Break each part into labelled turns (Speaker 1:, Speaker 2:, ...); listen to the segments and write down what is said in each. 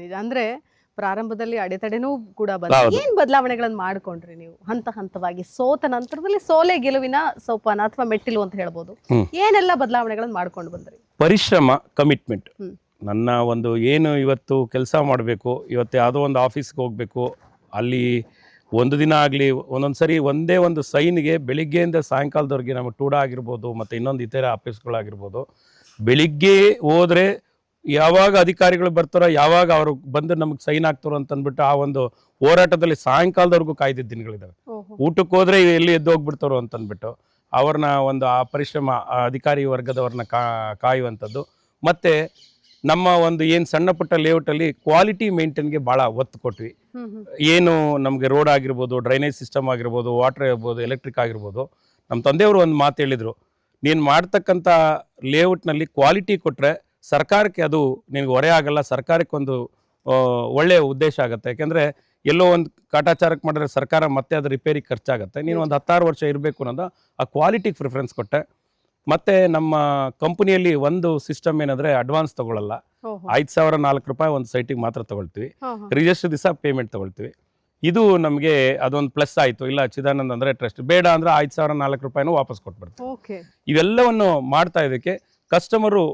Speaker 1: ನಿಜ ಅಂದ್ರೆ ಪ್ರಾರಂಭದಲ್ಲಿ ಅಡೆತಡೆನೂ ಕೂಡ ಬಂದ. ಏನ್ ಬದಲಾವಣೆಗಳನ್ನ ಮಾಡ್ಕೊಂಡ್ರಿ ನೀವು? ಹಂತ ಹಂತವಾಗಿ ಸೋತ ನಂತರದಲ್ಲಿ ಸೋಲೆ ಗೆಲುವಿನ ಸೋಪಾನ ಅಥವಾ ಮೆಟ್ಟಿಲು ಅಂತ ಹೇಳ್ಬೋದು. ಏನೆಲ್ಲ ಬದಲಾವಣೆಗಳನ್ನ ಮಾಡ್ಕೊಂಡು ಬಂದ್ರಿ?
Speaker 2: ಪರಿಶ್ರಮ ಕಮಿಟ್ಮೆಂಟ್ ನನ್ನ ಒಂದು ಏನು ಇವತ್ತು ಕೆಲಸ ಮಾಡಬೇಕು ಇವತ್ತು ಯಾವುದೋ ಒಂದು ಆಫೀಸ್ಗೆ ಹೋಗಬೇಕು ಅಲ್ಲಿ ಒಂದು ದಿನ ಆಗಲಿ ಒಂದೊಂದು ಸರಿ ಒಂದೇ ಒಂದು ಸೈನ್ಗೆ ಬೆಳಿಗ್ಗೆಯಿಂದ ಸಾಯಂಕಾಲದವರೆಗೆ ನಮ್ಮ ಟೂಡ ಆಗಿರ್ಬೋದು ಮತ್ತು ಇನ್ನೊಂದು ಇತರ ಆಫೀಸ್ಗಳಾಗಿರ್ಬೋದು ಬೆಳಿಗ್ಗೆ ಹೋದರೆ ಯಾವಾಗ ಅಧಿಕಾರಿಗಳು ಬರ್ತಾರೋ ಯಾವಾಗ ಅವರು ಬಂದು ನಮಗೆ ಸೈನ್ ಆಗ್ತಾರೋ ಅಂತ ಅಂದ್ಬಿಟ್ಟು ಆ ಒಂದು ಹೋರಾಟದಲ್ಲಿ ಸಾಯಂಕಾಲದವರೆಗೂ ಕಾಯ್ದಿದ್ದ ದಿನಗಳಿದ್ದಾವೆ ಊಟಕ್ಕೆ ಹೋದ್ರೆ ಎಲ್ಲಿ ಎದ್ದು ಹೋಗ್ಬಿಡ್ತಾರೋ ಅಂತ ಅಂದ್ಬಿಟ್ಟು ಅವ್ರನ್ನ ಒಂದು ಆ ಪರಿಶ್ರಮ ಅಧಿಕಾರಿ ವರ್ಗದವ್ರನ್ನ ಕಾ ಕಾಯುವಂಥದ್ದು. ಮತ್ತೆ ನಮ್ಮ ಒಂದು ಏನು ಸಣ್ಣ ಪುಟ್ಟ ಲೇಔಟಲ್ಲಿ ಕ್ವಾಲಿಟಿ ಮೇಂಟೈನ್ಗೆ ಭಾಳ ಒತ್ತು ಕೊಟ್ವಿ. ಏನು ನಮಗೆ ರೋಡ್ ಆಗಿರ್ಬೋದು ಡ್ರೈನೇಜ್ ಸಿಸ್ಟಮ್ ಆಗಿರ್ಬೋದು ವಾಟರ್ ಇರ್ಬೋದು ಎಲೆಕ್ಟ್ರಿಕ್ ಆಗಿರ್ಬೋದು ನಮ್ಮ ತಂದೆಯವರು ಒಂದು ಮಾತು ಹೇಳಿದರು ನೀನು ಮಾಡ್ತಕ್ಕಂಥ ಲೇಔಟ್ನಲ್ಲಿ ಕ್ವಾಲಿಟಿ ಕೊಟ್ಟರೆ ಸರ್ಕಾರಕ್ಕೆ ಅದು ನಿಮಗೆ ಹೊರೆ ಆಗಲ್ಲ ಸರ್ಕಾರಕ್ಕೊಂದು ಒಳ್ಳೆಯ ಉದ್ದೇಶ ಆಗುತ್ತೆ. ಯಾಕೆಂದರೆ ಎಲ್ಲೋ ಒಂದು ಕಾಟಾಚಾರಕ್ಕೆ ಮಾಡಿದ್ರೆ ಸರ್ಕಾರ ಮತ್ತೆ ಅದು ರಿಪೇರಿಗೆ ಖರ್ಚಾಗುತ್ತೆ. ನೀನು ಒಂದು ಹತ್ತಾರು ವರ್ಷ ಇರಬೇಕು ಅನ್ನೋದು ಆ ಕ್ವಾಲಿಟಿಗೆ ಪ್ರಿಫರೆನ್ಸ್ ಕೊಟ್ಟೆ. ಮತ್ತು ನಮ್ಮ ಕಂಪನಿಯಲ್ಲಿ ಒಂದು ಸಿಸ್ಟಮ್ ಏನಂದ್ರೆ ಅಡ್ವಾನ್ಸ್ ತೊಗೊಳ್ಳಲ್ಲ. ಐದು ಸಾವಿರ ನಾಲ್ಕು ರೂಪಾಯಿ ಒಂದು ಸೈಟಿಗೆ ಮಾತ್ರ ತೊಗೊಳ್ತೀವಿ. ರಿಜಿಸ್ಟರ್ ದಿವಸ ಪೇಮೆಂಟ್ ತೊಗೊಳ್ತೀವಿ. ಇದು ನಮಗೆ ಅದೊಂದು ಪ್ಲಸ್ ಆಯಿತು. ಇಲ್ಲ ಚಿದಾನಂದ್ ಅಂದರೆ ಟ್ರಸ್ಟ್ ಬೇಡ ಅಂದರೆ ಐದು ಸಾವಿರ ನಾಲ್ಕು ರೂಪಾಯಿನೂ ವಾಪಸ್ ಕೊಟ್ಬಿಡ್ತೀವಿ. ಇವೆಲ್ಲವನ್ನು ಮಾಡ್ತಾ ಇದಕ್ಕೆ customer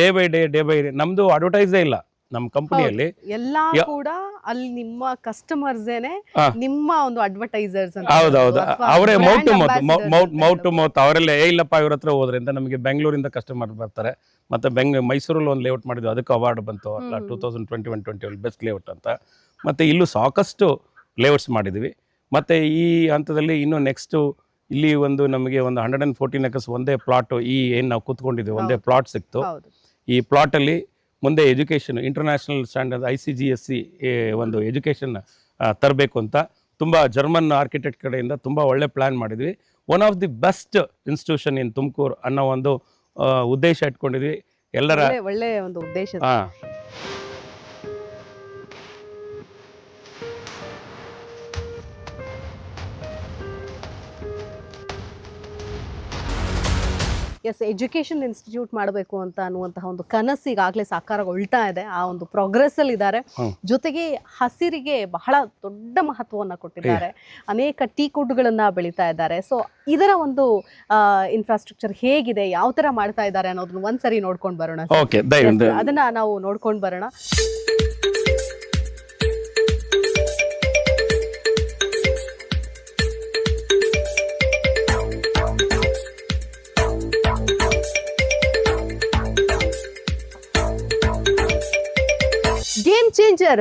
Speaker 2: day by day day by day ನಮ್ದು ಅಡ್ವರ್ಟೈಸೇ ಇಲ್ಲ ನಮ್ಮ ಕಂಪನಿಯಲ್ಲಿ.
Speaker 1: ಎಲ್ಲಾ ಕೂಡ ಅಲ್ಲಿ ನಿಮ್ಮ ಕಸ್ಟಮರ್ಸೇನೆ
Speaker 2: ಏನೇ
Speaker 1: ನಿಮ್ಮ ಒಂದು ಅಡ್ವರ್ಟೈಸರ್ಸ್
Speaker 2: ಹೌದೌದು ಅವರೇ mouth to mouth
Speaker 1: mouth
Speaker 2: mouth to mouth ಅವರೆಲ್ಲ ಏ ಇಲ್ಲಪ್ಪ ಇವ್ರ ಹತ್ರ ಹೋದ್ರಿಂದ ನಮಗೆ ಬೆಂಗಳೂರಿಂದ ಕಸ್ಟಮರ್ ಬರ್ತಾರೆ. ಮತ್ತೆ ಬೆಂಗ್ ಮೈಸೂರಲ್ಲಿ ಒಂದು ಲೇಔಟ್ ಮಾಡಿದ್ವಿ ಅದಕ್ಕೆ ಅವಾರ್ಡ್ ಬಂತು.
Speaker 1: ಅಲ್ಲ
Speaker 2: two thousand twenty one twenty one best layout ಅಂತ. ಮತ್ತೆ ಇಲ್ಲೂ ಸಾಕಷ್ಟು ಲೇಔಟ್ಸ್ ಮಾಡಿದ್ವಿ. ಮತ್ತೆ ಈ ಹಂತದಲ್ಲಿ ಇನ್ನು ನೆಕ್ಸ್ಟು ಇಲ್ಲಿ ಒಂದು ನಮಗೆ ಒಂದು ಹಂಡ್ರೆಡ್ ಆ್ಯಂಡ್ ಫೋರ್ಟೀನ್ ಎಕರ್ಸ್ ಒಂದೇ ಪ್ಲಾಟ್ ಈ ಏನು ನಾವು ಕೂತ್ಕೊಂಡಿದ್ದೀವಿ ಒಂದೇ ಪ್ಲಾಟ್ ಸಿಕ್ತು. ಈ ಪ್ಲಾಟಲ್ಲಿ ಮುಂದೆ education international standard I C G S C ಒಂದು ಎಜುಕೇಷನ್ ತರಬೇಕು ಅಂತ ತುಂಬ ಜರ್ಮನ್ ಆರ್ಕಿಟೆಕ್ಟ್ ಕಡೆಯಿಂದ ತುಂಬ ಒಳ್ಳೆ ಪ್ಲ್ಯಾನ್ ಮಾಡಿದ್ವಿ. One of the best institution in Tumakuru ಅನ್ನೋ ಒಂದು ಉದ್ದೇಶ ಇಟ್ಕೊಂಡಿದ್ವಿ. ಎಲ್ಲರ
Speaker 1: ಒಳ್ಳೆ ಒಳ್ಳೆ ಒಂದು ಉದ್ದೇಶ ಎಸ್ ಎಜುಕೇಷನ್ ಇನ್ಸ್ಟಿಟ್ಯೂಟ್ ಮಾಡಬೇಕು ಅಂತ ಅನ್ನುವಂತಹ ಒಂದು ಕನಸು ಈಗಾಗಲೇ ಸಾಕಾರಗೊಳ್ತಾ ಇದೆ. ಆ ಒಂದು ಪ್ರೋಗ್ರೆಸ್ ಅಲ್ಲಿ ಇದ್ದಾರೆ. ಜೊತೆಗೆ ಹಸಿರಿಗೆ ಬಹಳ ದೊಡ್ಡ ಮಹತ್ವವನ್ನು ಕೊಟ್ಟಿದ್ದಾರೆ. ಅನೇಕ ಟೀ ಕುಡ್ಗಳನ್ನ ಬೆಳೀತಾ ಇದ್ದಾರೆ. ಸೊ ಇದರ ಒಂದು ಇನ್ಫ್ರಾಸ್ಟ್ರಕ್ಚರ್ ಹೇಗಿದೆ? ಯಾವ ತರ ಮಾಡ್ತಾ ಇದ್ದಾರೆ ಅನ್ನೋದನ್ನ ಒಂದ್ಸರಿ ನೋಡ್ಕೊಂಡು ಬರೋಣ ಅದನ್ನ ನಾವು ನೋಡ್ಕೊಂಡು ಬರೋಣ. 渐渐的